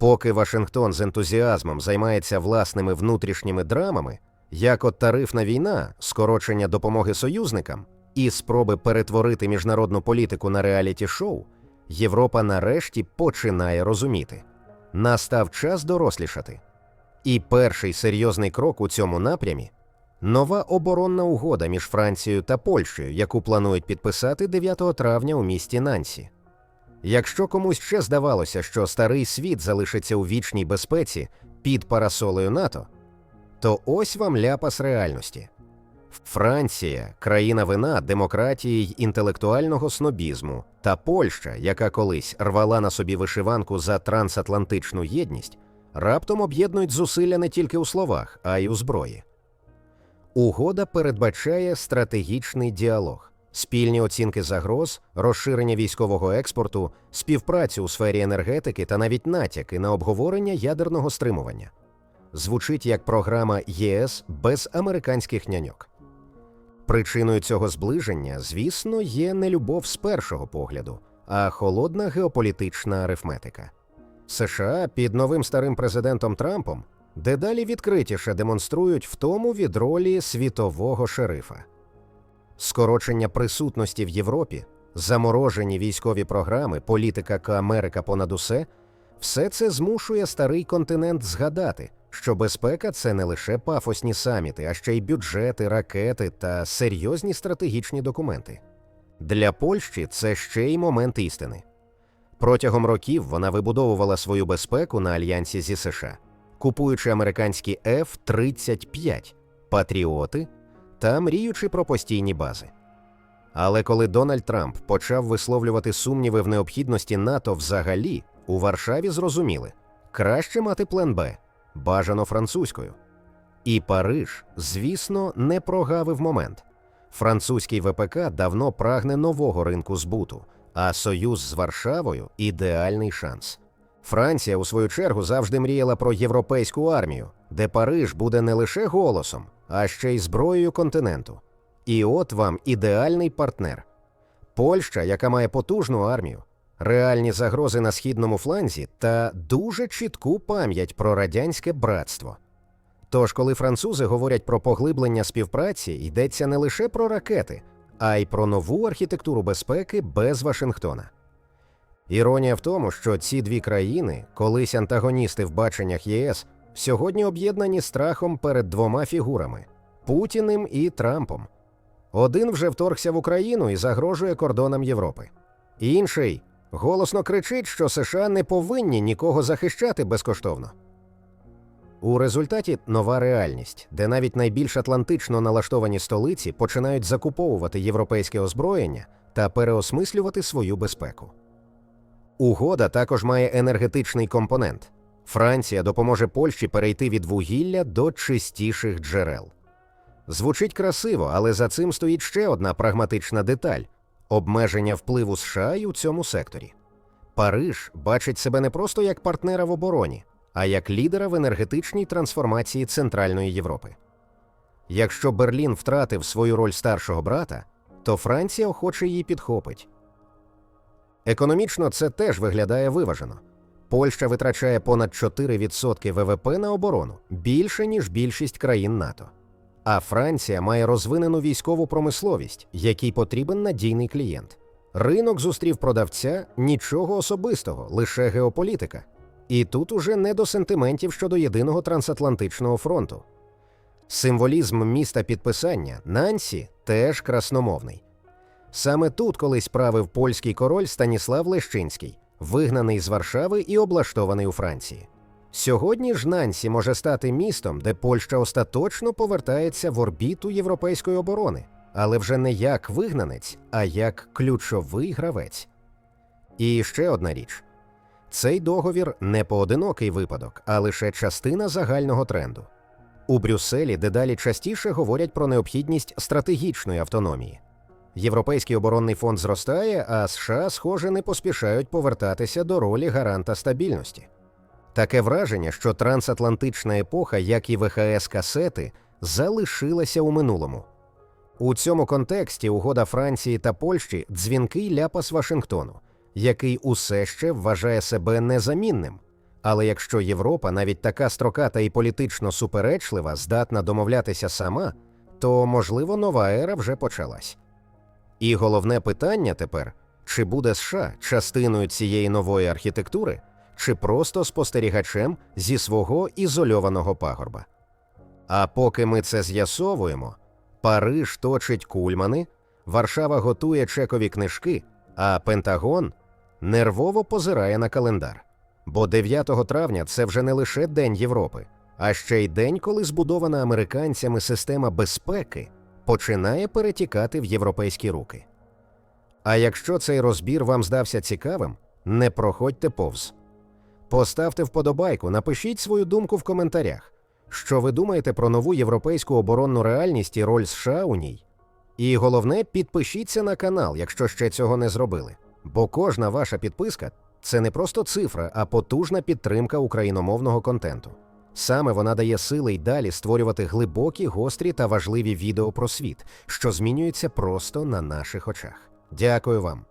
Поки Вашингтон з ентузіазмом займається власними внутрішніми драмами, як от тарифна війна, скорочення допомоги союзникам і спроби перетворити міжнародну політику на реаліті-шоу, Європа нарешті починає розуміти. Настав час дорослішати. І перший серйозний крок у цьому напрямі нова оборонна угода між Францією та Польщею, яку планують підписати 9 травня у місті Нансі. Якщо комусь ще здавалося, що старий світ залишиться у вічній безпеці під парасолею НАТО, то ось вам ляпас реальності. Франція, країна вина, демократії й інтелектуального снобізму, та Польща, яка колись рвала на собі вишиванку за трансатлантичну єдність, раптом об'єднують зусилля не тільки у словах, а й у зброї. Угода передбачає стратегічний діалог, спільні оцінки загроз, розширення військового експорту, співпрацю у сфері енергетики та навіть натяки на обговорення ядерного стримування. Звучить як програма ЄС без американських няньок. Причиною цього зближення, звісно, є не любов з першого погляду, а холодна геополітична арифметика. США під новим старим президентом Трампом дедалі відкритіше демонструють втому від ролі світового шерифа. Скорочення присутності в Європі, заморожені військові програми, політика Америка понад усе все це змушує старий континент згадати, що безпека це не лише пафосні саміти, а ще й бюджети, ракети та серйозні стратегічні документи. Для Польщі це ще й момент істини. Протягом років вона вибудовувала свою безпеку на альянсі зі США, купуючи американські F-35, патріоти та мріючи про постійні бази. Але коли Дональд Трамп почав висловлювати сумніви в необхідності НАТО взагалі, у Варшаві зрозуміли краще мати план Б, бажано французькою. І Париж, звісно, не прогавив момент. Французький ВПК давно прагне нового ринку збуту, а союз з Варшавою ідеальний шанс. Франція, у свою чергу, завжди мріяла про європейську армію, де Париж буде не лише голосом, а ще й зброєю континенту. І от вам ідеальний партнер. Польща, яка має потужну армію, реальні загрози на східному фланзі та дуже чітку пам'ять про радянське братство. Тож, коли французи говорять про поглиблення співпраці, йдеться не лише про ракети, а й про нову архітектуру безпеки без Вашингтона. Іронія в тому, що ці дві країни, колись антагоністи в баченнях ЄС, сьогодні об'єднані страхом перед двома фігурами Путіним і Трампом. Один вже вторгся в Україну і загрожує кордонам Європи. Інший голосно кричить, що США не повинні нікого захищати безкоштовно. У результаті нова реальність, де навіть найбільш атлантично налаштовані столиці починають закуповувати європейське озброєння та переосмислювати свою безпеку. Угода також має енергетичний компонент. Франція допоможе Польщі перейти від вугілля до чистіших джерел. Звучить красиво, але за цим стоїть ще одна прагматична деталь обмеження впливу США й у цьому секторі. Париж бачить себе не просто як партнера в обороні, а як лідера в енергетичній трансформації Центральної Європи. Якщо Берлін втратив свою роль старшого брата, то Франція охоче її підхопить. Економічно це теж виглядає виважено. Польща витрачає понад 4% ВВП на оборону більше ніж більшість країн НАТО. А Франція має розвинену військову промисловість, якій потрібен надійний клієнт. Ринок зустрів продавця нічого особистого, лише геополітика. І тут уже не до сентиментів щодо єдиного трансатлантичного фронту. Символізм міста підписання Нансі теж красномовний. Саме тут колись правив польський король Станіслав Лещинський, вигнаний з Варшави і облаштований у Франції. Сьогодні ж Нансі може стати містом, де Польща остаточно повертається в орбіту європейської оборони, але вже не як вигнанець, а як ключовий гравець. І ще одна річ: цей договір не поодинокий випадок, а лише частина загального тренду. У Брюсселі дедалі частіше говорять про необхідність стратегічної автономії. Європейський оборонний фонд зростає, а США, схоже, не поспішають повертатися до ролі гаранта стабільності. Таке враження, що трансатлантична епоха, як і ВХС касети, залишилася у минулому. У цьому контексті угода Франції та Польщі дзвінкий ляпас Вашингтону, який усе ще вважає себе незамінним, Але якщо Європа, навіть така строката і політично суперечлива, здатна домовлятися сама, то, можливо, нова ера вже почалась. І головне питання тепер: чи буде США частиною цієї нової архітектури, чи просто спостерігачем зі свого ізольованого пагорба? А поки ми це з'ясовуємо, Париж точить кульмани, Варшава готує чекові книжки, а Пентагон нервово позирає на календар. Бо 9 травня це вже не лише День Європи, а ще й день, коли збудована американцями система безпеки починає перетікати в європейські руки. А якщо цей розбір вам здався цікавим, не проходьте повз. Поставте вподобайку, напишіть свою думку в коментарях. Що ви думаєте про нову європейську оборонну реальність і роль США у ній? І головне, підпишіться на канал, якщо ще цього не зробили. Бо кожна ваша підписка це не просто цифра, а потужна підтримка україномовного контенту. Саме вона дає сили й далі створювати глибокі, гострі та важливі відео про світ, що змінюється просто на наших очах. Дякую вам.